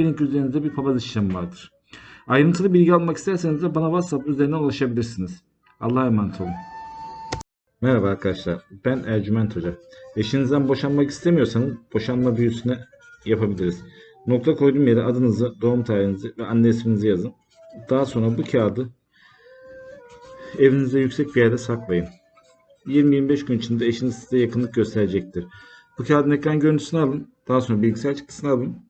ki üzerinizde bir papaz işlemi vardır. Ayrıntılı bilgi almak isterseniz de bana WhatsApp üzerinden ulaşabilirsiniz. Allah'a emanet olun. Merhaba arkadaşlar. Ben Ercüment Hoca. Eşinizden boşanmak istemiyorsanız boşanma büyüsüne yapabiliriz. Nokta koyduğum yere adınızı, doğum tarihinizi ve anne isminizi yazın. Daha sonra bu kağıdı evinizde yüksek bir yerde saklayın. 20-25 gün içinde eşiniz size yakınlık gösterecektir. Bu kağıdın ekran görüntüsünü alın. Daha sonra bilgisayar çıktısını alın.